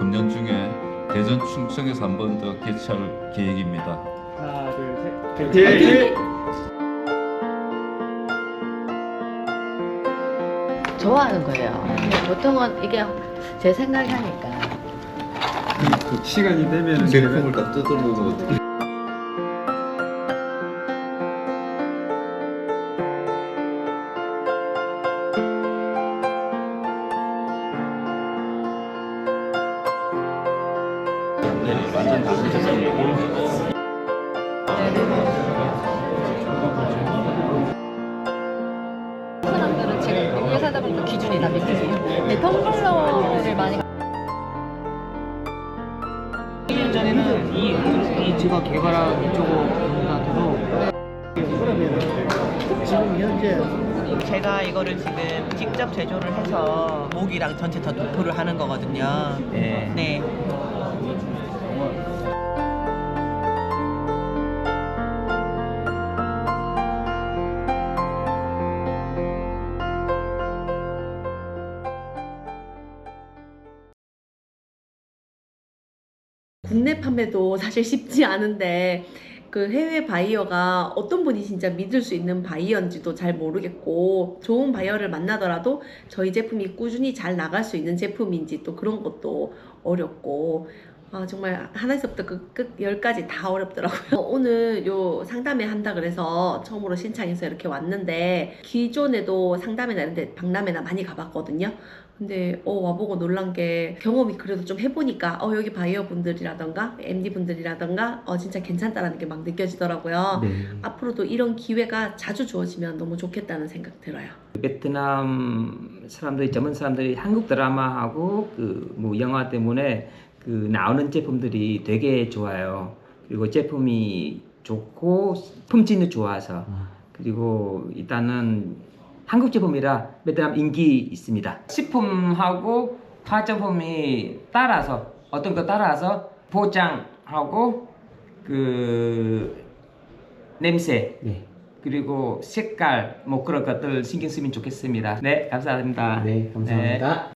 금년 중에 대전 충청에서 한 번 더 개최할 계획입니다. 하나, 둘, 셋. 화이팅! 좋아하는 거예요. 보통은 이게 제 생각이 하니까 그 시간이 되면 제품을 딱 뜯어먹어. 사람들은 지금 미국에 살다 보니까 기준이 다 미국이에요. 근데 텀블러를 많이 1년 전에는 이, 이 제가 개발한 이쪽한테도 제가 이거를 지금 직접 제조를 해서 목이랑 전체 다 도포를 하는 거거든요. 네. 네. 국내 판매도 사실 쉽지 않은데 그 해외 바이어가 어떤 분이 진짜 믿을 수 있는 바이어인지도 잘 모르겠고 좋은 바이어를 만나더라도 저희 제품이 꾸준히 잘 나갈 수 있는 제품인지 또 그런 것도 어렵고 아 정말 하나에서부터 그끝 열까지 다 어렵더라고요. 오늘 요 상담회 한다 그래서 처음으로 신청해서 이렇게 왔는데 기존에도 상담회나 이런 데 박람회나 많이 가봤거든요. 근데 어 와보고 놀란 게 경험이 그래도 좀 해보니까 어 여기 바이어 분들이라던가 MD 분들이라던가 어 진짜 괜찮다라는 게 막 느껴지더라고요. 네. 앞으로도 이런 기회가 자주 주어지면 너무 좋겠다는 생각 들어요. 베트남 사람들이 전문 사람들이 한국 드라마하고 그 뭐 영화 때문에 그 나오는 제품들이 되게 좋아요. 그리고 제품이 좋고 품질도 좋아서 그리고 일단은 한국 제품이라 베트남 인기 있습니다. 식품하고 화장품이 따라서 어떤 거 따라서 포장하고 그 냄새 그리고 색깔 뭐 그런 것들 신경 쓰면 좋겠습니다. 네, 감사합니다. 네, 감사합니다.